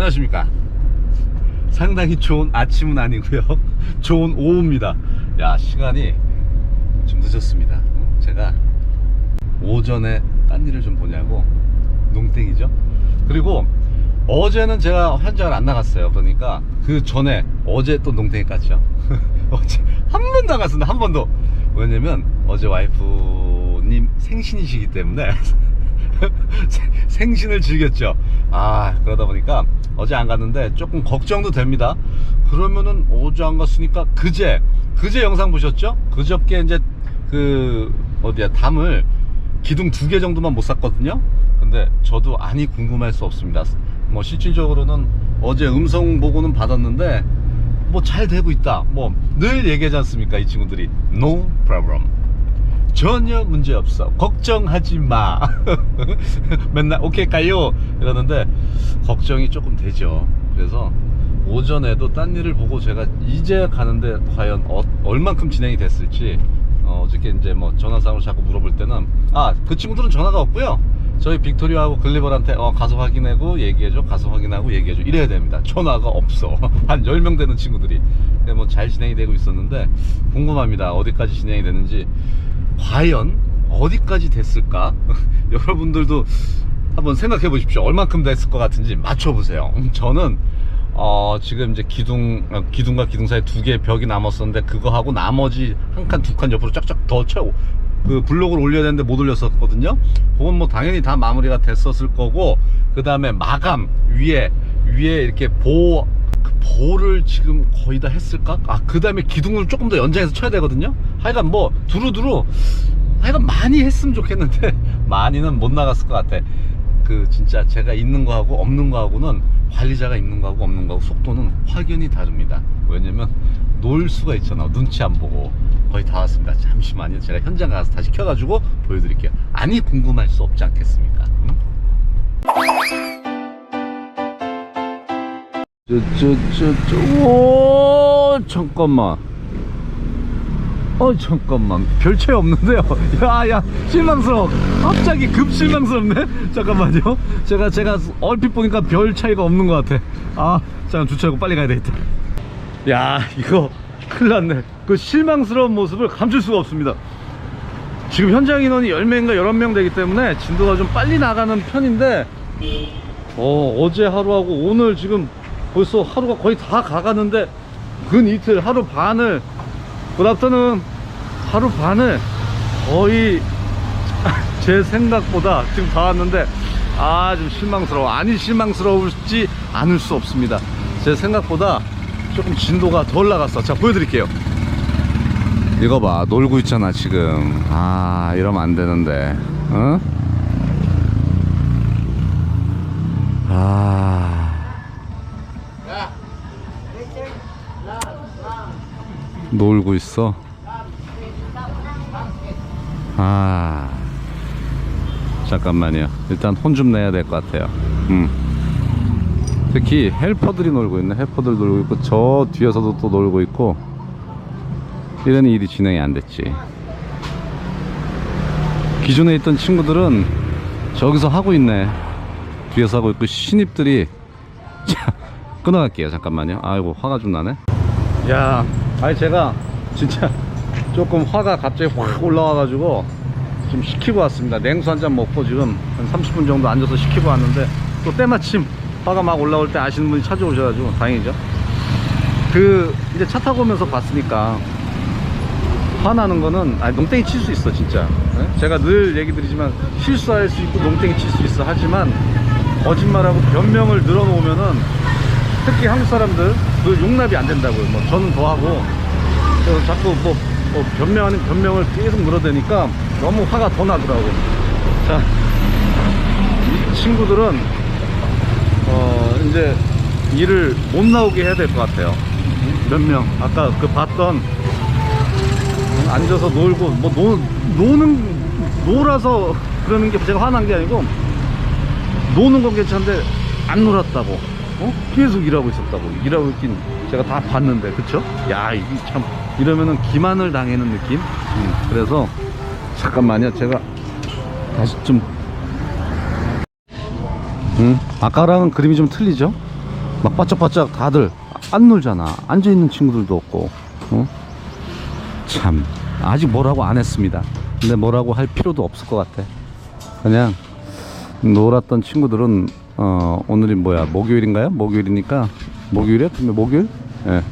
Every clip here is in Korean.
안녕하십니까? 상당히 좋은 아침은 아니고요. 좋은 오후입니다. 야 시간이 좀 늦었습니다. 응? 제가 오전에 딴 일을 좀 보냐고. 농땡이죠? 그리고 어제는 제가 현장을 안 나갔어요. 그러니까 그 전에 어제 또 농땡이 깠죠. 어제 한 번도 안 갔습니다. 한 번도. 왜냐면 어제 와이프님 생신이시기 때문에 생- 생신을 즐겼죠. 아, 그러다 보니까 어제 안 갔는데 조금 걱정도 됩니다. 그러면은 어제 안 갔으니까 그제, 그제 영상 보셨죠? 그저께 이제 그, 어디야, 담을 기둥 두 개 정도만 못 샀거든요? 근데 저도 아니 궁금할 수 없습니다. 뭐 실질적으로는 어제 음성 보고는 받았는데 뭐 잘 되고 있다. 뭐 늘 얘기하지 않습니까? 이 친구들이. No problem. 전혀 문제 없어. 걱정하지 마. 맨날 오케이 가요 이러는데 걱정이 조금 되죠. 그래서 오전에도 딴 일을 보고 제가 이제 가는데 과연 어, 얼만큼 진행이 됐을지 어, 어저께 이제 뭐 전화상으로 자꾸 물어볼 때는 아 그 친구들은 전화가 없고요. 저희 빅토리아하고 글리버한테 어, 가서 확인하고 얘기해줘 가서 확인하고 얘기해줘 이래야 됩니다 전화가 없어 한 10명 되는 친구들이 뭐잘 진행이 되고 있었는데 궁금합니다 어디까지 진행이 됐는지 과연 어디까지 됐을까? 여러분들도 한번 생각해 보십시오. 얼만큼 됐을 것 같은지 맞춰 보세요. 저는 어, 지금 이제 기둥 어, 기둥과 기둥 사이 두 개의 벽이 남았었는데 그거 하고 나머지 한 칸 두 칸 옆으로 쫙쫙 더 채워 그 블록을 올려야 되는데 못 올렸었거든요. 그건 뭐 당연히 다 마무리가 됐었을 거고 그 다음에 마감 위에 위에 이렇게 보그 보를 지금 거의 다 했을까? 아, 그 다음에 기둥을 조금 더 연장해서 쳐야 되거든요? 하여간 뭐, 두루두루, 하여간 많이 했으면 좋겠는데, 많이는 못 나갔을 것 같아. 그, 진짜 제가 있는 거하고 없는 거하고는 관리자가 있는 거하고 없는 거하고 속도는 확연히 다릅니다. 왜냐면, 놀 수가 있잖아. 눈치 안 보고. 거의 다 왔습니다. 잠시만요. 제가 현장 가서 다시 켜가지고 보여드릴게요. 아니, 궁금할 수 없지 않겠습니까? 응? 저저저저 오 잠깐만 어 잠깐만. 별 차이 없는데요. 야야 실망스러워. 갑자기 급 실망스럽네? 잠깐만요. 제가 제가 얼핏 보니까 별 차이가 없는 것 같아. 아 잠깐 주차하고 빨리 가야 되겠다. 야 이거 큰일 났네. 그 실망스러운 모습을 감출 수가 없습니다. 지금 현장 인원이 10명인가 11명 되기 때문에 진도가 좀 빨리 나가는 편인데 어, 어제 하루하고 오늘 지금 벌써 하루가 거의 다 가가는데 근 이틀 하루 반을 그다음부터는 하루 반을 거의 제 생각보다 지금 다 왔는데 아 좀 실망스러워. 아니 실망스러울지 않을 수 없습니다. 제 생각보다 조금 진도가 덜 나갔어. 자 보여드릴게요. 이거 봐. 놀고 있잖아 지금. 아 이러면 안 되는데. 어? 놀고 있어? 아 잠깐만요. 일단 혼 좀 내야 될 것 같아요. 음. 특히 헬퍼들이 놀고 있네. 헬퍼들 놀고 있고 저 뒤에서도 또 놀고 있고 이런 일이 진행이 안 됐지. 기존에 있던 친구들은 저기서 하고 있네. 뒤에서 하고 있고 신입들이 자 끊어갈게요. 잠깐만요. 아이고 화가 좀 나네. 야 아니 제가 진짜 조금 화가 갑자기 확 올라와가지고 좀 식히고 왔습니다. 냉수 한 잔 먹고 지금 한 30분 정도 앉아서 식히고 왔는데 또 때마침 화가 막 올라올 때 아시는 분이 찾아오셔가지고 다행이죠. 그 이제 차 타고 오면서 봤으니까 화나는 거는 아니 농땡이 칠 수 있어 진짜. 네? 제가 늘 얘기 드리지만 실수할 수 있고 농땡이 칠 수 있어 하지만 거짓말하고 변명을 늘어놓으면은 특히 한국 사람들 그 용납이 안 된다고요. 뭐 저는 더하고 그래서 자꾸 뭐, 뭐 변명 아닌 변명을 계속 늘어대니까 너무 화가 더 나더라고. 자 이 친구들은 어 이제 일을 못 나오게 해야 될 것 같아요. 몇 명. 아까 그 봤던 앉아서 놀고 뭐 노, 노는 놀아서 그러는 게 제가 화난 게 아니고 노는 건 괜찮은데 안 놀았다고. 어? 계속 일하고 있었다고. 일하고 있긴 제가 다 봤는데. 그쵸? 야 이게 참 이러면은 기만을 당하는 느낌 음, 그래서 잠깐만요 제가 다시 좀 음, 아까랑은 그림이 좀 틀리죠? 막 바짝바짝 다들 안 놀잖아. 앉아있는 친구들도 없고, 어? 참, 아직 뭐라고 안 했습니다. 근데 뭐라고 할 필요도 없을 것 같아. 그냥 놀았던 친구들은, 어, 오늘이 뭐야, 목요일인가요? 목요일이니까, 목요일이야? 목요일? 예.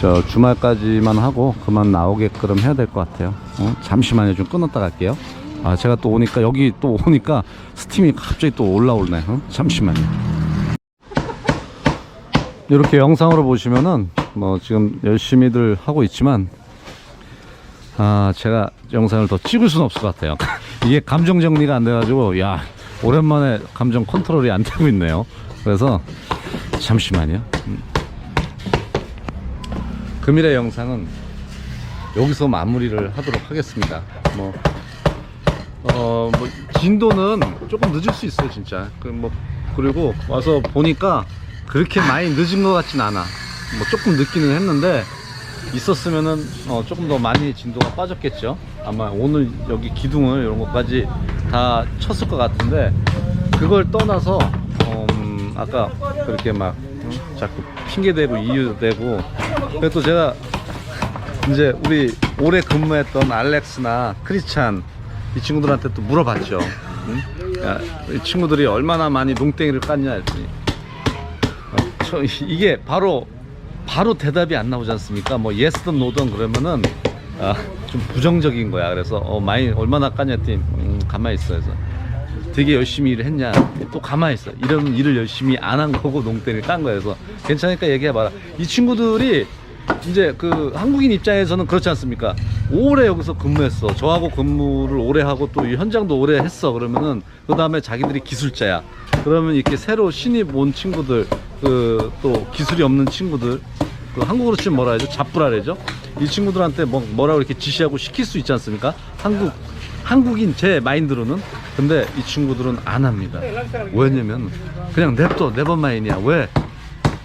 저 주말까지만 하고 그만 나오게끔 해야 될 것 같아요. 어? 잠시만요, 좀 끊었다 갈게요. 아, 제가 또 오니까, 여기 또 오니까 스팀이 갑자기 또 올라오네. 어? 잠시만요. 이렇게 영상으로 보시면은 뭐 지금 열심히들 하고 있지만 아 제가 영상을 더 찍을 수는 없을 것 같아요 이게 감정 정리가 안 돼가지고 야 오랜만에 감정 컨트롤이 안 되고 있네요 그래서 잠시만요 음. 금일의 영상은 여기서 마무리를 하도록 하겠습니다 뭐 어, 뭐, 진도는 조금 늦을 수 있어요, 진짜. 그, 뭐, 그리고 와서 보니까 그렇게 많이 늦은 것 같진 않아. 뭐, 조금 늦기는 했는데, 있었으면은, 어, 조금 더 많이 진도가 빠졌겠죠. 아마 오늘 여기 기둥을 이런 것까지 다 쳤을 것 같은데, 그걸 떠나서, 어, 음, 아까 그렇게 막, 응? 자꾸 핑계대고 이유대고, 그래도 제가 이제 우리 오래 근무했던 알렉스나 크리찬 이 친구들한테 또 물어봤죠. 응? 야, 이 친구들이 얼마나 많이 농땡이를 깠냐 했더니 어, 이게 바로 바로 대답이 안 나오지 않습니까? 뭐 예스든 노든 그러면은 아, 좀 부정적인 거야. 그래서 어, 많이 얼마나 깠냐 했더니 음, 가만히 있어. 그래서 되게 열심히 일을 했냐. 또 가만히 있어. 이런 일을 열심히 안 한 거고 깐 거야. 그래서 괜찮으니까 얘기해봐라. 이 친구들이 이제 그 한국인 입장에서는 그렇지 않습니까? 오래 여기서 근무했어. 저하고 근무를 오래 하고 또 이 현장도 오래 했어. 그러면은 그 다음에 자기들이 기술자야. 그러면 이렇게 새로 신입 온 친구들 그 또 기술이 없는 친구들 그 한국으로 치면 뭐라 해야죠? 잡부라 그러죠? 이 친구들한테 뭐 뭐라고 이렇게 지시하고 시킬 수 있지 않습니까? 한국 한국인 제 마인드로는 근데 이 친구들은 안 합니다. 왜냐면 그냥 냅둬 네버마인이야. 왜?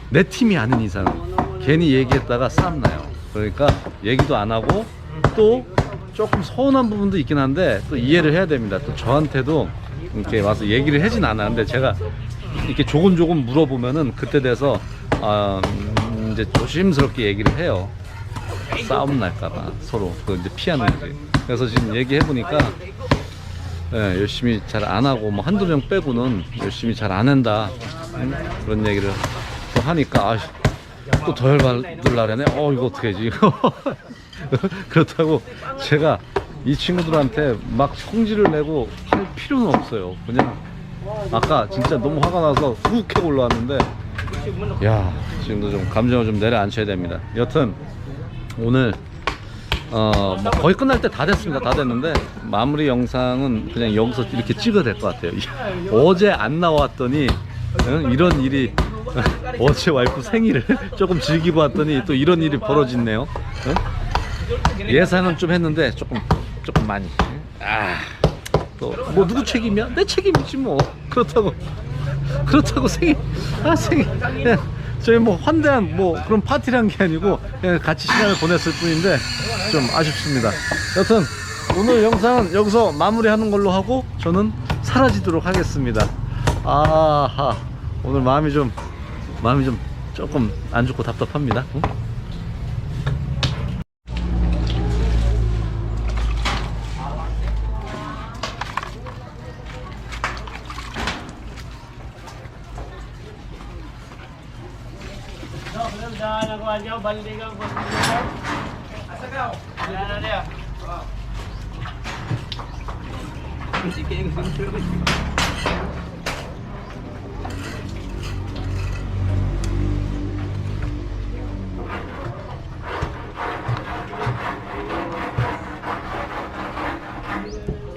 내 팀이 아닌 이상. 괜히 얘기했다가 싸움 나요. 그러니까 얘기도 안 하고 또 조금 서운한 부분도 있긴 한데 또 이해를 해야 됩니다. 또 저한테도 이렇게 와서 얘기를 하진 않았는데 제가 이렇게 조곤조곤 물어보면은 그때 돼서 아, 음, 이제 조심스럽게 얘기를 해요 싸움 날까봐 서로 그 이제 피하는 거지. 그래서 지금 얘기해 보니까 예, 열심히 잘 안 하고 뭐 한두 명 빼고는 열심히 잘 안 한다 음, 그런 얘기를 또 하니까 아, 또더 열받을라려네. 어 이거 어떻게 하지 그렇다고 제가 이 친구들한테 막 성질을 내고 할 필요는 없어요. 그냥 아까 진짜 너무 화가 나서 훅 하고 올라왔는데 야 지금도 좀 감정을 좀 내려앉혀야 됩니다. 여튼 오늘 어, 뭐 거의 끝날 때 다 됐습니다. 다 됐는데 마무리 영상은 그냥 여기서 이렇게 찍어야 될 것 같아요. 어제 안 나왔더니 응? 이런 일이 어제 와이프 생일을 조금 즐기고 왔더니 또 이런 일이 벌어졌네요. 응? 예상은 좀 했는데 조금 조금 많이. 아. 또뭐 누구 책임이야? 내 책임이지 뭐. 그렇다고 그렇다고 생일 아 생일 그냥 저희 뭐 환대한 뭐 그런 파티를 한 게 아니고 그냥 같이 시간을 보냈을 뿐인데 좀 아쉽습니다. 여튼 오늘 영상은 여기서 마무리하는 걸로 하고 저는 사라지도록 하겠습니다. 아하 오늘 마음이 좀 마음이 좀 조금 안 좋고 답답합니다. 응?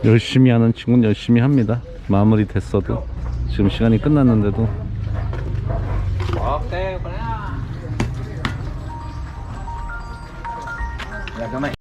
열심히 하는 친구는 열심히 합니다. 마무리 됐어도. 지금 시간이 끝났는데도 la cama